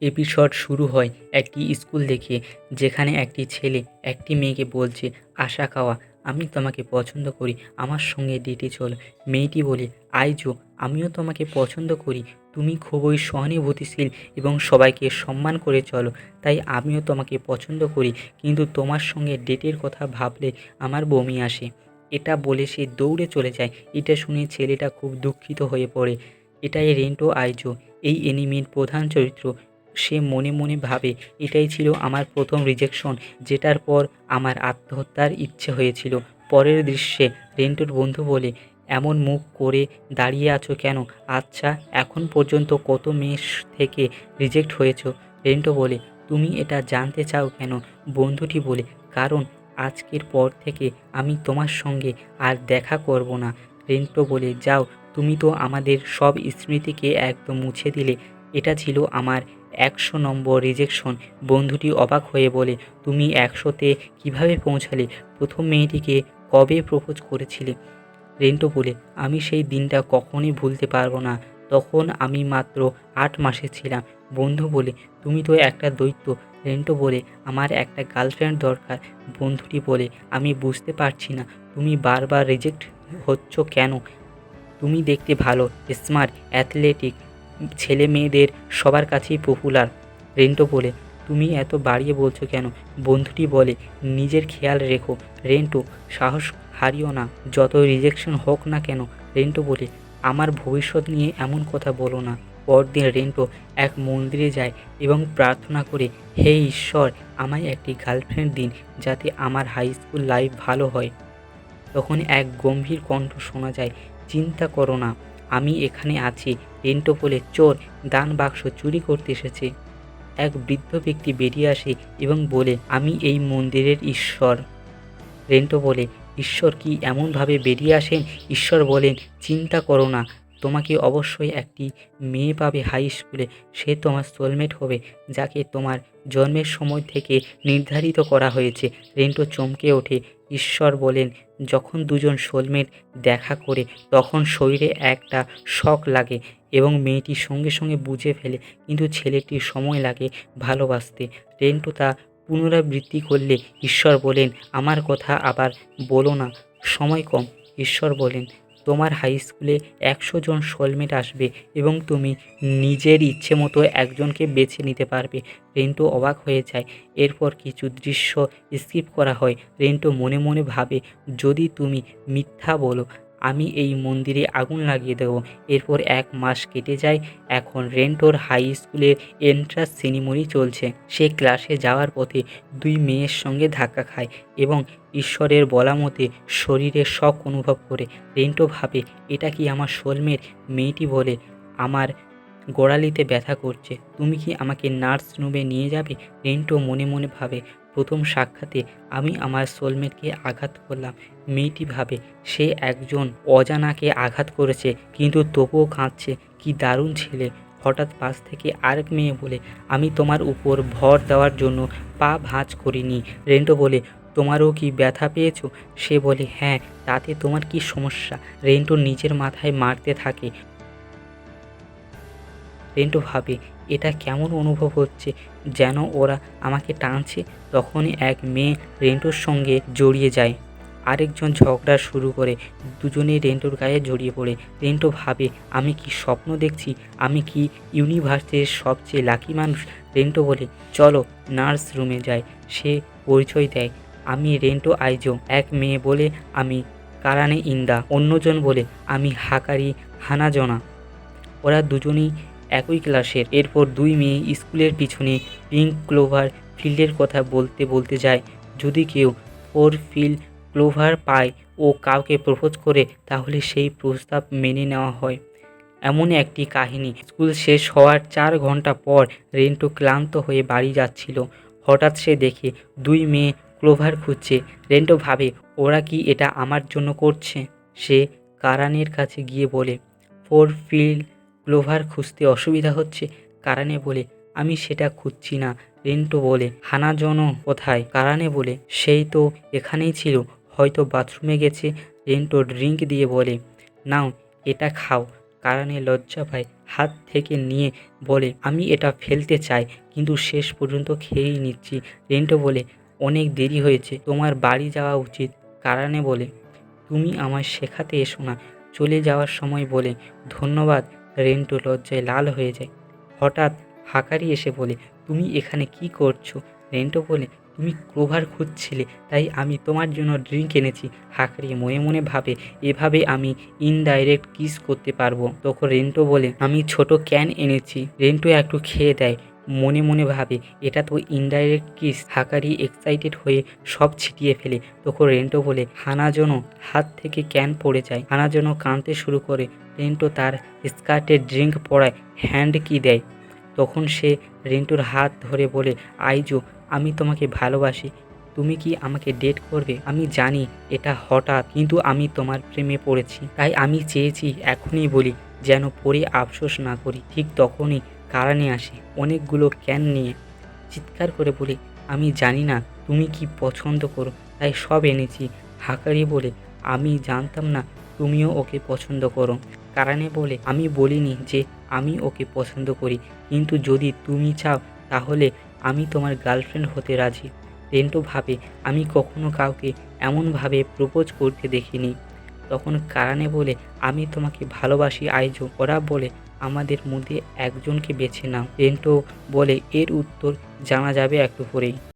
Episode শুরু হয় একটি স্কুল দেখে, যেখানে একটি ছেলে একটি মেয়েকে বলছে, আশা খাওয়া, আমি তোমাকে পছন্দ করি, আমার সঙ্গে ডেটে চলো। মেয়েটি বলে, আইজো, আমিও তোমাকে পছন্দ করি, তুমি খুবই সহানুভূতিশীল এবং সবাইকে সম্মান করে চলো, তাই আমিও তোমাকে পছন্দ করি, কিন্তু তোমার সঙ্গে ডেটের কথা ভাবলে আমার বমি আসে। এটা বলে সে দৌড়ে চলে যায়। এটা শুনে ছেলেটা খুব দুঃখিত হয়ে পড়ে। এটাই রেন্টো আইজো। এই এনিমির প্রধান চরিত্র সে মনে মনে ভাবে, এটাই ছিল আমার প্রথম রিজেকশন যেটার পর আমার আত্মহত্যার ইচ্ছে হয়েছিল। পরের দৃশ্যে রেন্টোর বন্ধু বলে, এমন মুখ করে দাঁড়িয়ে আছো কেন? আচ্ছা এখন পর্যন্ত কত মেয়ের থেকে রিজেক্ট হয়েছো? রেন্টো বলে, তুমি এটা জানতে চাও কেন? বন্ধুটি বলে, কারণ আজকের পর থেকে আমি তোমার সঙ্গে আর দেখা করব না। রেন্টো বলে, যাও, তুমি তো আমাদের সব স্মৃতিকে একদম মুছে দিলে। এটা ছিল আমার একশো নম্বর রিজেকশন বন্ধুটি অবাক হয়ে বলে, তুমি একশোতে কীভাবে পৌঁছালে? প্রথম মেয়েটিকে কবে প্রপোজ করেছিলে? রেন্টো বলে, আমি সেই দিনটা কখনই ভুলতে পারব না। তখন আমি মাত্র আট মাসে ছিলাম। বন্ধু বলে, তুমি তো একটা দৈত্য। রেন্টো বলে, আমার একটা গার্লফ্রেন্ড দরকার। বন্ধুটি বলে, আমি বুঝতে পারছি না। তুমি বারবার রিজেক্ট হচ্ছ কেন? তুমি দেখতে ভালো স্মার্ট অ্যাথলেটিক ছেলে মেয়েদের সবার কাছেই পপুলার। রেন্টো বলে, তুমি এত বাড়িয়ে বলছো কেন? বন্ধুটি বলে, নিজের খেয়াল রেখো। রেন্টো, সাহস হারিও না। যত রিজেকশন হোক না কেন? রেন্টো বলে, আমার ভবিষ্যৎ নিয়ে এমন কথা বলো না। পরদিন রেন্টো এক মন্দিরে যায় এবং প্রার্থনা করে, হে ঈশ্বর, আমায় একটি গার্লফ্রেন্ড দিন যাতে আমার হাই স্কুল লাইফ ভালো হয়। তখন এক গম্ভীর কণ্ঠ শোনা যায়, চিন্তা করো না। আমি এখানে আছি। রেন্টো চোর দান বাক্স চুরি করতে এসেছে। এক বৃদ্ধ ব্যক্তি বেরিয়ে আসে এবং বলে, আমি এই মন্দিরের ঈশ্বর। রেন্টো বলে, ঈশ্বর কি এমনভাবে বেরিয়ে আসেন? ঈশ্বর বলেন চিন্তা করো না, তোমাকে অবশ্যই একটি মেয়ে পাবে হাই স্কুলে। সে তোমার সোলমেট হবে, যাকে তোমার জন্মের সময় থেকে নির্ধারিত করা হয়েছে। রেন্টো চমকে ওঠে। ঈশ্বর বলেন, যখন দুজন সোলমেট দেখা করে, তখন শরীরে একটা শখ লাগে এবং মেয়েটি সঙ্গে সঙ্গে বুঝে ফেলে, কিন্তু ছেলেটির সময় লাগে ভালোবাসতে। রেন্টো তা পুনরাবৃত্তি করলে ঈশ্বর বলেন, আমার কথা আবার বলো না, সময় কম। ঈশ্বর বলেন তোমার হাই স্কুলে একশো জন সোলমেট আসবে এবং তুমি নিজের ইচ্ছে মতো একজনকে বেছে নিতে পারবে। রেন্টো অবাক হয়ে যায়। এরপর কিছু দৃশ্য স্কিপ করা হয়। রেন্টো মনে মনে ভাবে, যদি তুমি মিথ্যা বলো আমি এই মন্দিরে আগুন লাগিয়ে দেবো। এরপর এক মাস কেটে যায়। এখন রেন্টোর হাই স্কুলের এন্ট্রান্স সেরিমনি চলছে। সে ক্লাসে যাওয়ার পথে দুই মেয়ের সঙ্গে ধাক্কা খায় এবং ঈশ্বরের বলা মতে শরীরে শখ অনুভব করে। রেন্টো ভাবে, এটা কি আমার সোলমেট মেয়েটি বলে? আমার গোড়ালিতে ব্যথা করছে। তুমি কি আমাকে নার্স রুমে নিয়ে যাবে? রেন্টো মনে মনে ভাবে প্রথম সাক্ষাতে আমি আমার সোলমেটকে আঘাত করলাম। মেয়েটি ভাবে, সে একজন অজানাকে আঘাত করেছে, কিন্তু তবুও কাঁদছে। কি দারুণ ছেলে। হঠাৎ পাশ থেকে আরেক মেয়ে বলে, আমি তোমার উপর ভর দেওয়ার জন্য পা ভাঁজ করিনি। রেন্টো বলে, তোমারও কি ব্যথা পেয়েছ? সে বলে হ্যাঁ তাতে তোমার কি সমস্যা? রেন্টো নিজের মাথায় মারতে থাকে। রেন্টো ভাবে, এটা কেমন অনুভব হচ্ছে? যেন ওরা আমাকে টানছে, তখনই এক মেয়ে রেন্টোর সঙ্গে জড়িয়ে যায়। আরেকজন ঝগড়া শুরু করে দুজনেই রেন্টোর গায়ে জড়িয়ে পড়ে। রেন্টো ভাবে, আমি কি স্বপ্ন দেখছি? আমি কি ইউনিভার্সের সবচেয়ে লাকি মানুষ? রেন্টো বলে, চলো নার্স রুমে যায় সে পরিচয় দেয়। আমি রেন্টো আইজো, এক মেয়ে বলে আমি কারানে ইন্দা। অন্যজন বলে, আমি হাকারি হানাজনা। ওরা দুজনেই একই ক্লাসের। এরপর দুই মেয়ে স্কুলের পিছনে পিঙ্ক ক্লোভার ফিল্ডের কথা বলতে বলতে যায়। যদি কেউ ফোর ফিল্ড ক্লোভার পায় ও কাউকে প্রপোজ করে, তাহলে সেই প্রস্তাব মেনে নেওয়া হয়। এমন একটি কাহিনী। স্কুল শেষ হওয়ার চার ঘণ্টা পর রেন্টো ক্লান্ত হয়ে বাড়ি যাচ্ছিল। হঠাৎ সে দেখে দুই মেয়ে ক্লোভার খুঁজছে। রেন্টো ভাবে, ওরা কি এটা আমার জন্য করছে? সে কারানের কাছে গিয়ে বলে, ফোর ফিল্ড ক্লোভার খুঁজতে অসুবিধা হচ্ছে কারানে বলে, আমি সেটা খুঁজছি না, রেন্টো বলে। হানাজন কোথায়? কারানে বলে, সেই তো এখানেই ছিল, হয়তো বাথরুমে গেছে। রেন্টো ড্রিঙ্ক দিয়ে বলে, নাও, এটা খাও। কারণে লজ্জা পায়, হাত থেকে নিয়ে বলে, আমি এটা ফেলতে চাই, কিন্তু শেষ পর্যন্ত খেয়েই নিচ্ছি। রেন্টো বলে, অনেক দেরি হয়েছে, তোমার বাড়ি যাওয়া উচিত। কারণে বলে, তুমি আমায় শেখাতে এসো না। চলে যাওয়ার সময় বলে, ধন্যবাদ রেন্টো লজ্জায় লাল হয়ে যায়। হঠাৎ হাকারি এসে বলে, তুমি এখানে কি করছ? রেন্টো বলে, তুমি ক্লোভার খুঁজছিলে, তাই আমি তোমার জন্য ড্রিঙ্ক এনেছি। হাঁকড়ি মনে মনে ভাবে, এভাবে আমি ইনডাইরেক্ট কিস করতে পারব। তখন রেন্টো বলে, আমি ছোট ক্যান এনেছি। রেন্টো একটু খেয়ে দেয়। মনে মনে ভাবে, এটা তো ইনডাইরেক্ট কিস হাকারি এক্সাইটেড হয়ে সব ছিটিয়ে ফেলে। তখন রেন্টো বলে হানাজনো হাত থেকে ক্যান পড়ে যায় হানাজনো কাঁদতে শুরু করে। রেন্টো তার স্কার্টে ড্রিঙ্ক পড়ায় হ্যান্ড কি দেয়। তখন সে রেন্টুর হাত ধরে বলে আইজো আমি তোমাকে ভালোবাসি, তুমি কি আমাকে ডেট করবে? আমি জানি এটা হঠাৎ, কিন্তু আমি তোমার প্রেমে পড়েছি, তাই আমি চেয়েছি এখনই বলি, যেন পরে আফসোস না করি। ঠিক তখনই কারানে আসে? অনেকগুলো ক্যান নিয়ে চিৎকার করে বলি, আমি জানি না, তুমি কি পছন্দ করো? তাই সব এনেছি, হাকারি বলে, আমি জানতাম না তুমিও ওকে পছন্দ করো। কারণে বলে, আমি বলিনি যে আমি ওকে পছন্দ করি, কিন্তু যদি তুমি চাও, তাহলে আমি তোমার গার্লফ্রেন্ড হতে রাজি। রেন্টো ভাবে, আমি কখনো কাউকে এমনভাবে প্রপোজ করতে দেখিনি। তখন কারণে বলে, আমি তোমাকে ভালোবাসি, আইজো। ওরা বলে আমাদের মধ্যে একজনকে বেছে নাও। রেন্টো বলে এর উত্তর জানা যাবে একটু পরেই।